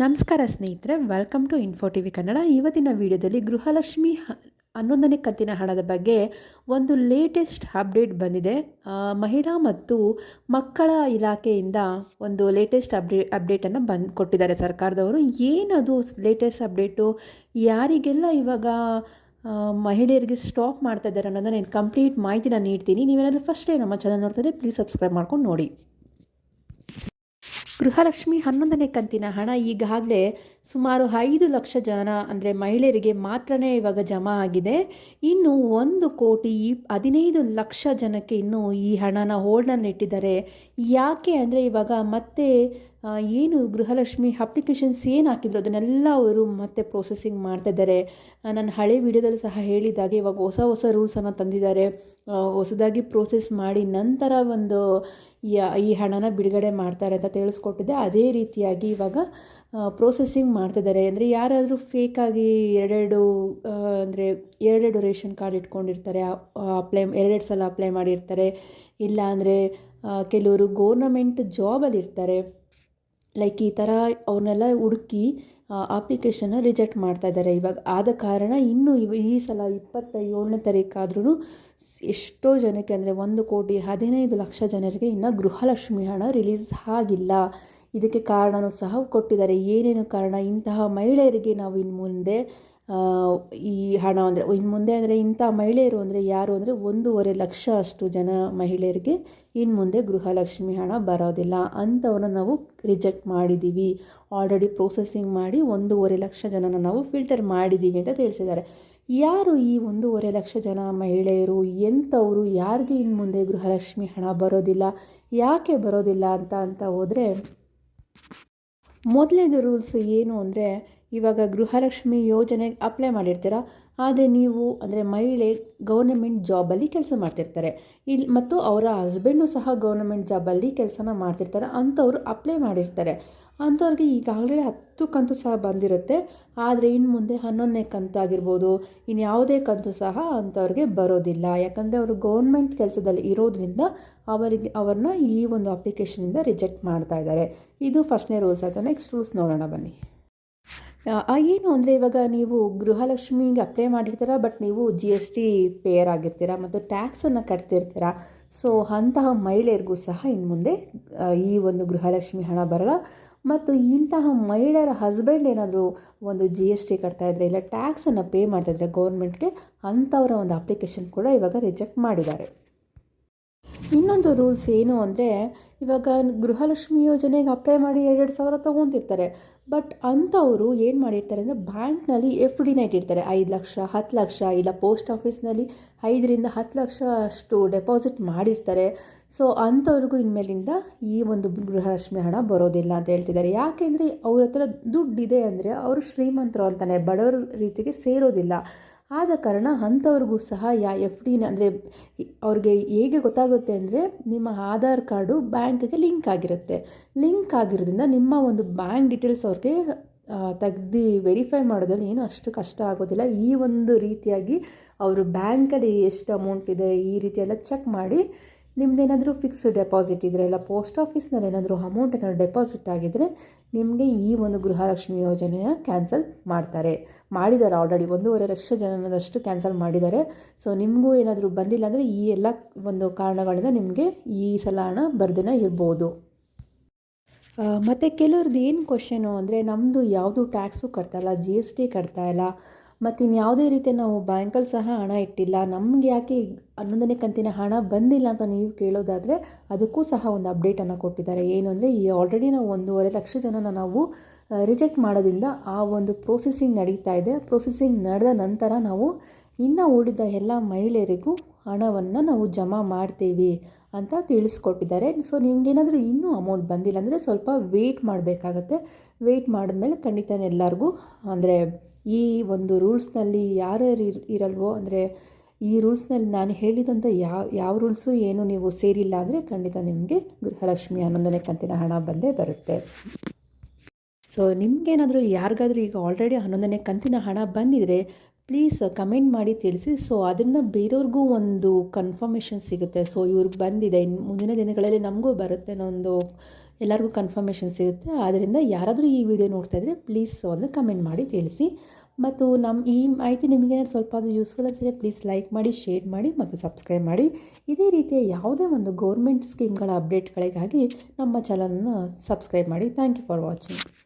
ನಮಸ್ಕಾರ ಸ್ನೇಹಿತರೆ welcome to info T V Kannada ಇವತ್ತಿನ ವಿಡಿಯೋದಲ್ಲಿ ಗೃಹಲಕ್ಷ್ಮಿ ಹನ್ನೊಂದನೇ ಕಂತಿನ ಹಣದ ಬಗ್ಗೆ ಒಂದು ಲೇಟೆಸ್ಟ್ ಅಪ್ಡೇಟ್ ಬಂದಿದೆ. ಮಹಿಳಾ ಮತ್ತು ಮಕ್ಕಳ ಇಲಾಖೆಯಿಂದ ಒಂದು ಲೇಟೆಸ್ಟ್ ಅಪ್ಡೇ ಅಪ್ಡೇಟನ್ನು ಬಂದು, ಕೊಟ್ಟಿದ್ದಾರೆ ಸರ್ಕಾರದವರು. ಏನದು ಲೇಟೆಸ್ಟ್ ಅಪ್ಡೇಟು ಯಾರಿಗೆಲ್ಲ ಇವಾಗ ಮಹಿಳೆಯರಿಗೆ ಸ್ಟಾಪ್ ಮಾಡ್ತಾ ಇದ್ದಾರೆ ಅನ್ನೋದನ್ನ ನಾನು ಕಂಪ್ಲೀಟ್ ಮಾಹಿತಿನ ನೀಡ್ತೀನಿ. ನೀವೇನಾದರೂ ಫಸ್ಟ್ ನಮ್ಮ ಚಾನಲ್ ನೋಡ್ತಾರೆ ಪ್ಲೀಸ್ ಸಬ್ಸ್ಕ್ರೈಬ್ ಮಾಡ್ಕೊಂಡು ನೋಡಿ. ಗೃಹಲಕ್ಷ್ಮಿ ಹನ್ನೊಂದನೇ ಕಂತಿನ ಹಣ ಈಗಾಗಲೇ ಸುಮಾರು ಐದು ಲಕ್ಷ ಜನ, ಅಂದರೆ ಮಹಿಳೆಯರಿಗೆ ಮಾತ್ರನೇ ಇವಾಗ ಜಮಾ ಆಗಿದೆ. ಇನ್ನು ಒಂದು ಕೋಟಿ ಹದಿನೈದು ಲಕ್ಷ ಜನಕ್ಕೆ ಇನ್ನೂ ಈ ಹಣನ ಹೋಲ್ಡನ್ನು ಇಟ್ಟಿದ್ದಾರೆ ಯಾಕೆ ಅಂದರೆ ಇವಾಗ ಮತ್ತೆ ಏನು ಗೃಹಲಕ್ಷ್ಮಿ ಅಪ್ಲಿಕೇಶನ್ಸ್ ಏನು ಹಾಕಿದ್ರು? ಅದನ್ನೆಲ್ಲ ಅವರು ಮತ್ತೆ ಪ್ರೊಸೆಸಿಂಗ್ ಮಾಡ್ತಾ ಇದ್ದಾರೆ. ನಾನು ಹಳೆ ವಿಡಿಯೋದಲ್ಲಿ ಸಹ ಹೇಳಿದಾಗೆ ಇವಾಗ ಹೊಸ ಹೊಸ ರೂಲ್ಸನ್ನು ತಂದಿದ್ದಾರೆ. ಹೊಸದಾಗಿ ಪ್ರೋಸೆಸ್ ಮಾಡಿ ನಂತರ ಒಂದು ಈ ಹಣನ ಬಿಡುಗಡೆ ಮಾಡ್ತಾರೆ ಅಂತ ತಿಳಿಸ್ಕೊಟ್ಟಿದ್ದೆ ಅದೇ ರೀತಿಯಾಗಿ ಇವಾಗ ಪ್ರೋಸೆಸ್ಸಿಂಗ್ ಮಾಡ್ತಿದ್ದಾರೆ ಅಂದರೆ ಯಾರಾದರೂ ಫೇಕಾಗಿ ಎರಡೆರಡು ಅಂದರೆ ಎರಡೆರಡು ರೇಷನ್ ಕಾರ್ಡ್ ಇಟ್ಕೊಂಡಿರ್ತಾರೆ. ಅಪ್ಲೈ ಎರಡೆರಡು ಸಲ ಅಪ್ಲೈ ಮಾಡಿರ್ತಾರೆ. ಇಲ್ಲ ಅಂದರೆ ಕೆಲವರು ಗೋರ್ನಮೆಂಟ್ ಜಾಬಲ್ಲಿ ಇರ್ತಾರೆ. ಲೈಕ್ ಈ ಥರ ಅವನ್ನೆಲ್ಲ ಹುಡುಕಿ ಅಪ್ಲಿಕೇಶನ್ನ ರಿಜೆಕ್ಟ್ ಮಾಡ್ತಾ ಇದ್ದಾರೆ. ಇವಾಗ ಆದ ಕಾರಣ ಇನ್ನೂ ಇವ ಈ ಸಲ ಇಪ್ಪತ್ತ ಏಳನೇ ತಾರೀಕಾದ್ರೂ ಎಷ್ಟೋ ಜನಕ್ಕೆ ಅಂದರೆ ಒಂದು ಕೋಟಿ ಹದಿನೈದು ಲಕ್ಷ ಜನರಿಗೆ ಇನ್ನು ಗೃಹಲಕ್ಷ್ಮಿ ಹಣ ರಿಲೀಸ್ ಆಗಿಲ್ಲ. ಇದಕ್ಕೆ ಕಾರಣವೂ ಸಹ ಕೊಟ್ಟಿದ್ದಾರೆ. ಏನೇನು ಕಾರಣ? ಇಂತಹ ಮಹಿಳೆಯರಿಗೆ ನಾವು ಇನ್ನು ಮುಂದೆ ಈ ಹಣ ಅಂದರೆ ಇನ್ನು ಮುಂದೆ ಅಂದರೆ ಇಂಥ ಮಹಿಳೆಯರು ಅಂದರೆ ಯಾರು ಅಂದರೆ ಒಂದೂವರೆ ಲಕ್ಷ ಅಷ್ಟು ಜನ ಮಹಿಳೆಯರಿಗೆ ಇನ್ನು ಮುಂದೆ ಗೃಹಲಕ್ಷ್ಮಿ ಹಣ ಬರೋದಿಲ್ಲ ಅಂಥವ್ರನ್ನ ನಾವು ರಿಜೆಕ್ಟ್ ಮಾಡಿದ್ದೀವಿ ಆಲ್ರೆಡಿ ಪ್ರೊಸೆಸಿಂಗ್ ಮಾಡಿ ಒಂದೂವರೆ ಲಕ್ಷ ಜನನ ನಾವು ಫಿಲ್ಟರ್ ಮಾಡಿದ್ದೀವಿ ಅಂತ ತಿಳಿಸಿದ್ದಾರೆ. ಯಾರು ಈ ಒಂದೂವರೆ ಲಕ್ಷ ಜನ ಮಹಿಳೆಯರು, ಎಂಥವರು ಯಾರಿಗೆ ಇನ್ನು ಮುಂದೆ ಗೃಹಲಕ್ಷ್ಮಿ ಹಣ ಬರೋದಿಲ್ಲ, ಯಾಕೆ ಬರೋದಿಲ್ಲ ಅಂತ ಅಂತ ಹೋದರೆ ಮೊದಲನೇದು ರೂಲ್ಸ್ ಏನು ಅಂದರೆ ಇವಾಗ ಗೃಹಲಕ್ಷ್ಮಿ ಯೋಜನೆಗೆ ಅಪ್ಲೈ ಮಾಡಿರ್ತೀರ? ಆದರೆ ನೀವು, ಅಂದರೆ ಮಹಿಳೆ ಗೌರ್ನಮೆಂಟ್ ಜಾಬಲ್ಲಿ ಕೆಲಸ ಮಾಡ್ತಿರ್ತಾರೆ. ಇಲ್ಲಿ ಮತ್ತು ಅವರ ಹಸ್ಬೆಂಡು ಸಹ ಗೌರ್ನಮೆಂಟ್ ಜಾಬಲ್ಲಿ ಕೆಲಸನ ಮಾಡ್ತಿರ್ತಾರೆ. ಅಂಥವ್ರು ಅಪ್ಲೈ ಮಾಡಿರ್ತಾರೆ. ಅಂಥವ್ರಿಗೆ ಈಗಾಗಲೇ ಹತ್ತು ಕಂತು ಸಹ ಬಂದಿರುತ್ತೆ. ಆದರೆ ಇನ್ನು ಮುಂದೆ ಹನ್ನೊಂದನೇ ಕಂತು ಆಗಿರ್ಬೋದು ಇನ್ನು ಯಾವುದೇ ಕಂತು ಸಹ ಅಂಥವ್ರಿಗೆ ಬರೋದಿಲ್ಲ. ಯಾಕಂದರೆ ಅವರು ಗೌರ್ಮೆಂಟ್ ಕೆಲಸದಲ್ಲಿ ಇರೋದ್ರಿಂದ ಅವರಿಗೆ, ಅವ್ರನ್ನ ಈ ಒಂದು ಅಪ್ಲಿಕೇಶನಿಂದ ರಿಜೆಕ್ಟ್ ಮಾಡ್ತಾ ಇದ್ದಾರೆ. ಇದು ಫಸ್ಟ್ನೇ ರೂಲ್ಸ್ ಆಯಿತು? ನೆಕ್ಸ್ಟ್ ರೂಲ್ಸ್ ನೋಡೋಣ ಬನ್ನಿ. ಏನು ಅಂದರೆ ಇವಾಗ ನೀವು ಗೃಹಲಕ್ಷ್ಮಿಗೆ ಅಪ್ಲೈ ಮಾಡಿರ್ತೀರ ಬಟ್ ನೀವು ಜಿ ಎಸ್ ಟಿ ಪೇಯರ್ ಆಗಿರ್ತೀರ ಮತ್ತು ಟ್ಯಾಕ್ಸನ್ನು ಕಟ್ತಿರ್ತೀರ. ಸೊ ಅಂತಹ ಮಹಿಳೆಯರಿಗೂ ಸಹ ಇನ್ನು ಮುಂದೆ ಈ ಒಂದು ಗೃಹಲಕ್ಷ್ಮಿ ಹಣ ಬರಲ್ಲ. ಮತ್ತು ಇಂತಹ ಮಹಿಳೆಯರ ಹಸ್ಬೆಂಡ್ ಏನಾದರೂ ಒಂದು ಜಿ ಎಸ್ ಟಿ ಕಟ್ತಾಯಿದ್ರೆ ಇಲ್ಲ ಟ್ಯಾಕ್ಸನ್ನು ಪೇ ಮಾಡ್ತಾಯಿದ್ರೆ ಗೌರ್ಮೆಂಟ್ಗೆ ಅಂಥವರ ಒಂದು ಅಪ್ಲಿಕೇಶನ್ ಕೂಡ ಇವಾಗ ರಿಜೆಕ್ಟ್ ಮಾಡಿದ್ದಾರೆ. ಇನ್ನೊಂದು ರೂಲ್ಸ್ ಏನು ಅಂದರೆ, ಇವಾಗ ಗೃಹಲಕ್ಷ್ಮಿ ಯೋಜನೆಗೆ ಅಪ್ಲೈ ಮಾಡಿ ಎರಡೆರಡು ಸಾವಿರ ತೊಗೊತಿರ್ತಾರೆ. ಬಟ್ ಅಂಥವರು ಏನು ಮಾಡಿರ್ತಾರೆ ಅಂದರೆ ಬ್ಯಾಂಕ್ನಲ್ಲಿ ಎಫ್ ಡಿನ ಇಟ್ಟಿರ್ತಾರೆ ಐದು ಲಕ್ಷ ಹತ್ತು ಲಕ್ಷ, ಇಲ್ಲ ಪೋಸ್ಟ್ ಆಫೀಸ್ನಲ್ಲಿ ಐದರಿಂದ ಹತ್ತು ಲಕ್ಷ ಅಷ್ಟು ಡೆಪಾಸಿಟ್ ಮಾಡಿರ್ತಾರೆ. ಸೊ ಅಂಥವ್ರಿಗೂ ಇನ್ಮೇಲಿಂದ ಈ ಒಂದು ಗೃಹಲಕ್ಷ್ಮಿ ಹಣ ಬರೋದಿಲ್ಲ ಅಂತ ಹೇಳ್ತಿದ್ದಾರೆ. ಯಾಕೆಂದರೆ ಅವ್ರ ಹತ್ರ ದುಡ್ಡಿದೆ ಅಂದರೆ ಅವರು ಶ್ರೀಮಂತರು ಅಂತಾನೆ, ಬಡವರ ರೀತಿಗೆ ಸೇರೋದಿಲ್ಲ. ಆದ ಕಾರಣ ಅಂಥವ್ರಿಗೂ ಸಹ ಯಾ ಎಫ್ ಡಿನ ಅಂದರೆ ಅವ್ರಿಗೆ ಹೇಗೆ ಗೊತ್ತಾಗುತ್ತೆ ಅಂದರೆ ನಿಮ್ಮ ಆಧಾರ್ ಕಾರ್ಡು ಬ್ಯಾಂಕಿಗೆ ಲಿಂಕ್ ಆಗಿರುತ್ತೆ. ಲಿಂಕ್ ಆಗಿರೋದ್ರಿಂದ ನಿಮ್ಮ ಒಂದು ಬ್ಯಾಂಕ್ ಡೀಟೇಲ್ಸ್ ಅವ್ರಿಗೆ ತೆಗ್ದು ವೆರಿಫೈ ಮಾಡೋದ್ರಲ್ಲಿ ಏನು ಅಷ್ಟು ಕಷ್ಟ ಆಗೋದಿಲ್ಲ. ಈ ಒಂದು ರೀತಿಯಾಗಿ ಅವರು ಬ್ಯಾಂಕಲ್ಲಿ ಎಷ್ಟು ಅಮೌಂಟ್ ಇದೆ, ಈ ರೀತಿಯೆಲ್ಲ ಚೆಕ್ ಮಾಡಿ ನಿಮ್ಮದೇನಾದರೂ ಫಿಕ್ಸ್ ಡೆಪಾಸಿಟ್ ಇದ್ದರೆ ಇಲ್ಲ ಪೋಸ್ಟ್ ಆಫೀಸ್ನಲ್ಲಿ ಏನಾದರೂ ಅಮೌಂಟ್ ಏನಾದರೂ ಡೆಪಾಸಿಟ್ ಆಗಿದ್ದರೆ ನಿಮಗೆ ಈ ಒಂದು ಗೃಹಲಕ್ಷ್ಮಿ ಯೋಜನೆಯ ಕ್ಯಾನ್ಸಲ್ ಮಾಡ್ತಾರೆ. ಮಾಡಿದ್ದಾರೆ ಆಲ್ರೆಡಿ ಒಂದೂವರೆ ಲಕ್ಷ ಜನದಷ್ಟು ಕ್ಯಾನ್ಸಲ್ ಮಾಡಿದ್ದಾರೆ ಸೊ ನಿಮಗೂ ಏನಾದರೂ ಬಂದಿಲ್ಲ ಅಂದರೆ ಈ ಎಲ್ಲ ಒಂದು ಕಾರಣಗಳಿಂದ ನಿಮಗೆ ಈ ಸಲ ಹಣ ಬರ್ದಿನ ಇರ್ಬೋದು. ಮತ್ತು ಕೆಲವ್ರದ್ದು ಏನು ಕ್ವಶನು ಅಂದರೆ ನಮ್ಮದು ಯಾವುದು ಟ್ಯಾಕ್ಸು ಕಟ್ತಾಯಿಲ್ಲ ಜಿ ಎಸ್ ಟಿ ಕಟ್ತಾಯಿಲ್ಲ ಮತ್ತು ಇನ್ಯಾವುದೇ ರೀತಿ ನಾವು ಬ್ಯಾಂಕಲ್ಲಿ ಸಹ ಹಣ ಇಟ್ಟಿಲ್ಲ, ನಮ್ಗೆ ಯಾಕೆ ಹನ್ನೊಂದನೇ ಕಂತಿನ ಹಣ ಬಂದಿಲ್ಲ ಅಂತ ನೀವು ಕೇಳೋದಾದರೆ ಅದಕ್ಕೂ ಸಹ ಒಂದು ಅಪ್ಡೇಟನ್ನು ಕೊಟ್ಟಿದ್ದಾರೆ. ಏನು ಅಂದರೆ ಈ ಆಲ್ರೆಡಿ ನಾವು ಒಂದೂವರೆ ಲಕ್ಷ ಜನನ ನಾವು ರಿಜೆಕ್ಟ್ ಮಾಡೋದ್ರಿಂದ ಆ ಒಂದು ಪ್ರೋಸೆಸಿಂಗ್ ನಡೀತಾ ಇದೆ. ಪ್ರೋಸೆಸಿಂಗ್ ನಡೆದ ನಂತರ ನಾವು ಇನ್ನು ಉಳಿದ ಎಲ್ಲ ಮಹಿಳೆಯರಿಗೂ ಹಣವನ್ನು ನಾವು ಜಮಾ ಮಾಡ್ತೀವಿ ಅಂತ ತಿಳಿಸ್ಕೊಟ್ಟಿದ್ದಾರೆ. ಸೊ ನಿಮ್ಗೇನಾದರೂ ಇನ್ನೂ ಅಮೌಂಟ್ ಬಂದಿಲ್ಲ ಅಂದರೆ ಸ್ವಲ್ಪ ವೆಯ್ಟ್ ಮಾಡಬೇಕಾಗತ್ತೆ. ವೆಯ್ಟ್ ಮಾಡಿದ್ಮೇಲೆ ಖಂಡಿತ ಎಲ್ಲರಿಗೂ ಅಂದರೆ ಈ ಒಂದು ರೂಲ್ಸ್ನಲ್ಲಿ ಯಾರ್ಯಾರು ಇರ್ ಇರಲ್ವೋ, ಅಂದರೆ ಈ ರೂಲ್ಸ್ನಲ್ಲಿ ನಾನು ಹೇಳಿದಂಥ ಯಾವ ಯಾವ ರೂಲ್ಸು ಏನು ನೀವು ಸೇರಿಲ್ಲ ಅಂದರೆ ಖಂಡಿತ ನಿಮಗೆ ಗೃಹಲಕ್ಷ್ಮಿ ಹನ್ನೊಂದನೇ ಕಂತಿನ ಹಣ ಬಂದೇ ಬರುತ್ತೆ. ಸೊ ನಿಮಗೇನಾದರೂ ಯಾರಿಗಾದರೂ ಈಗ ಆಲ್ರೆಡಿ ಹನ್ನೊಂದನೇ ಕಂತಿನ ಹಣ ಬಂದಿದ್ರೆ ಪ್ಲೀಸ್ ಕಮೆಂಟ್ ಮಾಡಿ ತಿಳಿಸಿ. ಸೊ ಅದರಿಂದ ಬೇರೆಯವ್ರಿಗೂ ಒಂದು ಕನ್ಫರ್ಮೇಷನ್ ಸಿಗುತ್ತೆ. ಸೊ ಇವ್ರಿಗೆ ಬಂದಿದೆ. ಇನ್ನು ಮುಂದಿನ ದಿನಗಳಲ್ಲಿ ನಮಗೂ ಬರುತ್ತೆ ಅನ್ನೋ ಒಂದು ಎಲ್ಲರಿಗೂ ಕನ್ಫರ್ಮೇಷನ್ ಸಿಗುತ್ತೆ. ಆದ್ದರಿಂದ ಯಾರಾದರೂ ಈ ವಿಡಿಯೋ ನೋಡ್ತಾ ಇದ್ದರೆ ಪ್ಲೀಸ್ ಒಂದು ಕಮೆಂಟ್ ಮಾಡಿ ತಿಳಿಸಿ. ಮತ್ತು ನಮ್ಮ ಈ ಮಾಹಿತಿ ನಿಮಗೆ ಸ್ವಲ್ಪ ಅದು ಯೂಸ್ಫುಲ್ ಅನಿಸಿದ್ರೆ ಪ್ಲೀಸ್ ಲೈಕ್ ಮಾಡಿ ಶೇರ್ ಮಾಡಿ ಮತ್ತು ಸಬ್ಸ್ಕ್ರೈಬ್ ಮಾಡಿ. ಇದೇ ರೀತಿಯ ಯಾವುದೇ ಒಂದು ಗೌರ್ಮೆಂಟ್ ಸ್ಕೀಮ್ಗಳ ಅಪ್ಡೇಟ್ಗಳಿಗಾಗಿ ನಮ್ಮ ಚಾನಲನ್ನು ಸಬ್ಸ್ಕ್ರೈಬ್ ಮಾಡಿ. Thank you for watching